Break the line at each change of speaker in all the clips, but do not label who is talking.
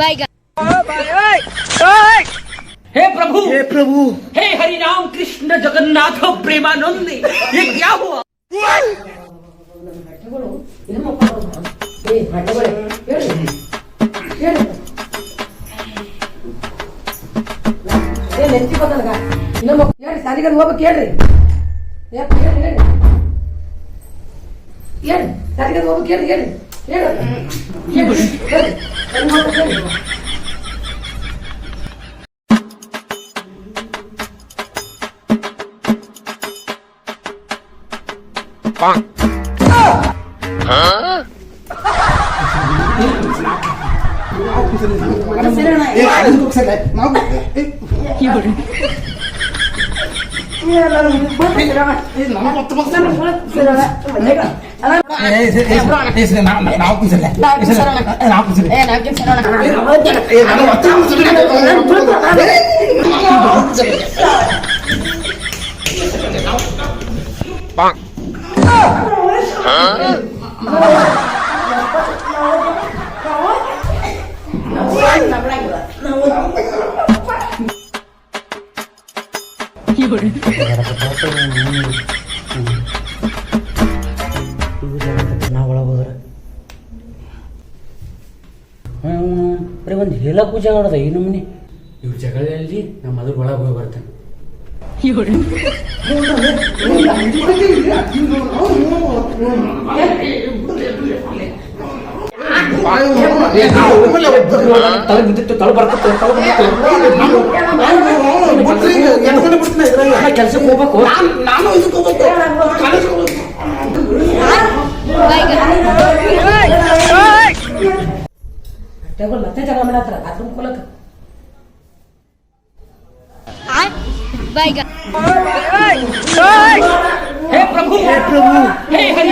बैगन
हे प्रभु
हे प्रभु
हे हरि राम कृष्ण जगन्नाथ प्रेमानंद ये क्या हुआ
ಏನ್ ನೆಚ್ಚಿ ಬಂದನಗ ಇನ್ನೊಬ್ಬ ಹೇಳ್ರಿ ಸಾಲಿಗೆ ಹೋಗ್ಬೇಕು ಹೇಳ್ರಿ ಯಪ್ಪ ಹೇಳ್ರಿ ಹೇಳ್ರಿ ಹೇಳ್ರಿ ಸಾಲಿಗೆ ಹೋಗ್ಬೇಕು ಹೇಳ್ರಿ ಹೇಳ್ರಿ ಹೇಳ್ರಿ ಹೇಳ್ರಿ ಹೇಳ್ರಿ ಅಲ್ಲಿ ಹೋಗ್ಬೇಕು ಹೇಳ್ರಿ
ಏ ಅದು ಹೋಗ್ಸಲ್ಲ ನಾವು ಏ, ಏ, ನಮಗೆ ಮತ್ತೆ ಹೋಗ್ಸಲ್ಲ. ಏ, ಏ, ಏ, ಏ, ಸರಿ, ನಾವು- ನಾವು ಕೂರ್ಸಲ್ಲ. ಏ, ಸರಿ, ಏ, ನಾವು ಕೂರ್ಸಲ್ಲ. ಏ, ನಮಗೆ ಮತ್ತೆ ಹೋಗ್ಸಲ್ಲ.
ನಾ ಬರೀ ಒಂದು ಹೇಳಕ್ಕೂ ಪೂಜೆ ಮಾಡೋದ ಈ ನಮ್ಮನೆ ಇವ್ರ ಜಗಳಲ್ಲಿ ನಮ್ಮ ಅದ್ರ ಒಳಗೆ ಹೋಗಿ ಬರ್ತಾನೆ. ತಲೆ ಬಿದ್ದಿತ್ತು ತಲೆ ಬರ್ತಿತ್ತು ತಲೆ. ಕೆಲ್ಸಕ್ಕೆ ಹೋಗ್ಬೇಕು.
ನಾನ್- ನಾನು ಇದಕ್ಕೆ ಹೋಗ್ಬೇಕು.
ಮಾಡತ್ರ ಬಾತ್ರೂಮ್ ಕೊಲಕ
ಹೇ
ಪ್ರಭು! ಹೇ ಹೇ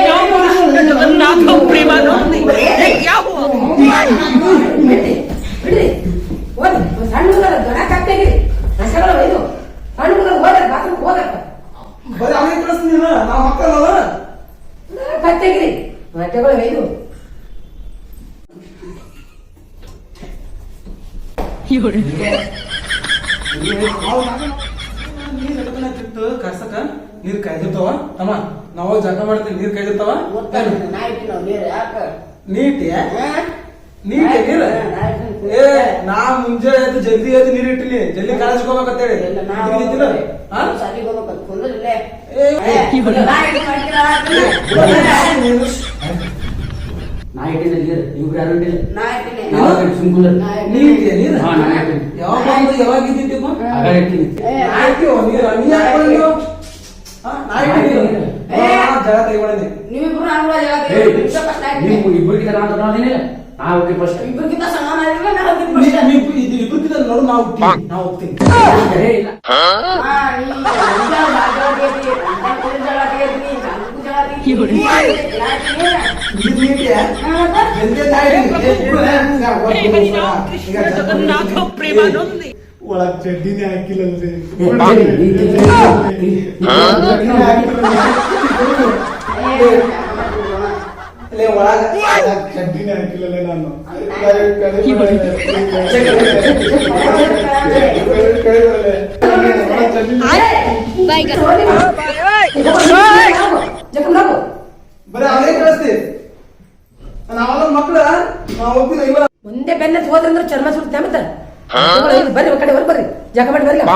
ಓದಿ ಸಣ್ಣ ಹುಡುಗರ ದೊಡ ಸಣ್ಣ ಹುಡುಗರು ಹೋದ ಬಾತ್ರೂಮ್ ಹೋಗಕ್ಕ.
ಬರೀ ಅವನಿಗೆ ಕರ್ಸಕ ನೀರ್ ಕಾಯ್ದಿರ್ತಾವ ಅಮ್ಮ ನಾವು ಜಗ ಮಾಡ್ತೀವಿ ನೀರ್ ಕಾಯ್ದಿರ್ತಾವ ನೀಟ್ ನೀಟ್ ನೀರ್ ಏ ನಾ ಮುಂಜಾನೆ ಎದ್ದು ಜಲ್ದಿ ಎದ್ದು ನೀರ್ ಇಟ್ಟಿನಿ ಜಲ್ದಿ ಕಾಲೇಜ್ ಹೋಗ್ಬೇಕಂತೇಳಿ ಹೇಳಿ
ನಾ ಇಟ್ಟಿಲ್ಲ ನೀರು ಇವ್ರು ಯಾರು ಇಟ್ಟಿಲ್ಲ
ನಾ ಇಟ್ಟಿನಿ.
ಹಾ ನಾನು ಆಗ ಇಟ್ಟಿನಿ.
ನಾ
ಹೋಗಿ ಫಸ್ಟ್
ಹೋಗ್ತೀನಿ
ಇಬ್ಬರಿಗಿಂತ ನೋಡು ಹೋಗ್ತೀನಿ
ಇಲ್ಲ. ಪ್ರೇಮಾನಂದಿ
ಒಳಗ್ ಚಡ್ಡಿನೇ ಹಾಕಿಲ್ಲಲ್ರಿ
ಒಳಗ್
ಚಡ್ಡಿನೇ ಹಾಕಿಲ್ಲಲ್ಲ ನಾನು
ಚಡ್ಡಿನೇ ಮಕ್ಳು ನಾವು ಹೋಗ್ತೀನಿ ಇಲ್ಲ.
ಒಂದೇ ಬೆನ್ನ ಹೋದ್ರಂದ್ರೆ ಚರ್ಮ ಸುಡುತ್ತೆ ಮತ್ತೆ? ಬರ್ರಿ ಕಡೆ ಹೊರ ಬರ್ರಿ. ಜಗ ಮಾಡಿ ಬರ್ರಿ.
ನಾ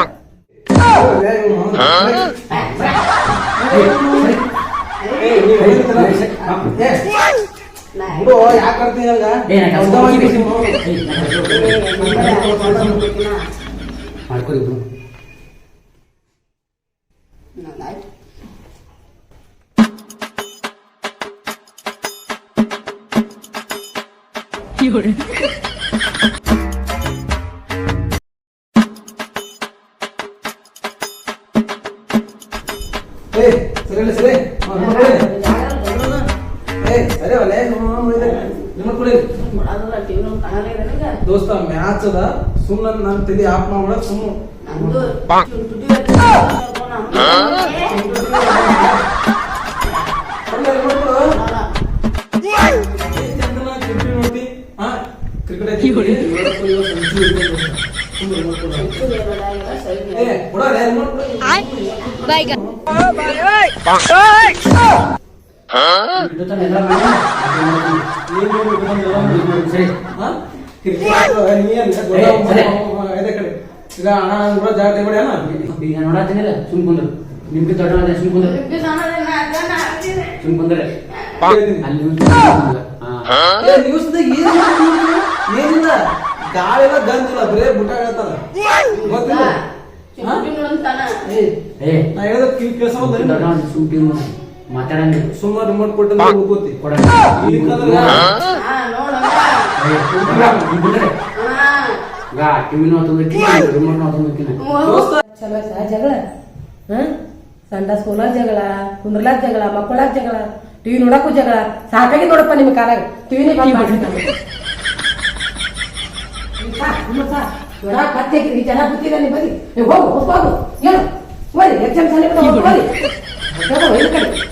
ದೋಸ್ತ ಮ್ಯಾಚ್ ಅದ. ಸುಮ್ಮನೆ ನನ್ನ ತಲೆ ಆಫ್ ಮಾಡ್ಬಿಡ ಸುಮ್ಮ ಕಡೆ ಈಗ ಅಣ್ಣ ನಾನು ಕೂಡ ಜಾಗ ತಗೊಳ್ಳಿ ಅಣ್ಣ
ಈಗ ನೋಡತ್ತೀನಿಲ್ಲ ಸುಮ್ ಕುಂದ್ರು ನಿಮ್ಗೆ ದೊಡ್ಡ ಕುಂದ್ರು ಕುಂದ್ರೆ. ಅಲ್ಲಿ
ನ್ಯೂಸ್ದಾಗ? ಏನಿಲ್ಲ ಬರೇ ಬುಟ್ಟ ಹೇಳ್ತಾರ ಗೊತ್ತಿಲ್ಲ
ಮಾತಾಡಂಗೆ
ಸುಮ್ಮನೆ ರಿಮೋಟ್ ಕೊಟ್ಟು
ಗಾ ಟಿವಿನೂ
ಚಲೋ ಜಗಳ? ಹ? ಸಂಡ ಸ್ಕೂಲ ಜಗಳ ಕುಂದ್ರಲಾಕ್ ಜಗಳ ಮಕ್ಕಳಾಕ್ ಜಗಳ ಟಿವಿ ನೋಡಕ್ಕೂ ಜಗಳ. ಸಾಕಾಗಿ ನೋಡಪ್ಪ ನಿಮ್ಮ ಕಾಲಾಗ. ಟಿವಿನೇ ಬಂದ್ ಮಾಡ್ರಿ ಮತ್ತೆ ಈ ಜನ ಕೂತಿಲ್ಲ ನೀವು ಬನ್ನಿ. ನೀವು ಹೋಗು ಎಕ್ಸಾಮ್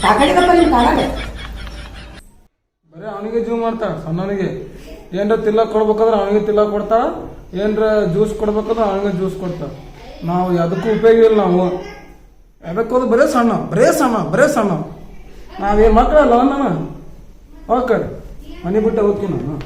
ಸಾಕಾಗಿದಪ್ಪ
ಬರೀ ಅವನಿಗೆ ಜೂ ಮಾಡ್ತಾಳ ಸಣ್ಣವನಿಗೆ. ಏನ್ರ ತಿಲ್ಲ ಕೊಡ್ಬೇಕಾದ್ರೆ ಅವನಿಗೆ ತಿಲ್ಲ ಕೊಡ್ತಾಳ ಏನ್ರ ಜ್ಯೂಸ್ ಕೊಡ್ಬೇಕಾದ್ರೆ ಅವನಿಗೆ ಜ್ಯೂಸ್ ಕೊಡ್ತಾಳ. ನಾವು ಅದಕ್ಕೂ ಉಪಯೋಗ ಇಲ್ಲ ನಾವು. ಅದಕ್ಕೋದು ಬರೇ ಸಣ್ಣ ಬರೇ ಸಣ್ಣ ಬರೇ ಸಣ್ಣ. ನಾವೇನು ಮಕ್ಕಳಲ್ಲ ನಾನು ಓಕೆ ಮನೆ ಬಿಟ್ಟು ಹೋಗ್ತೀನಿ ನಾನು.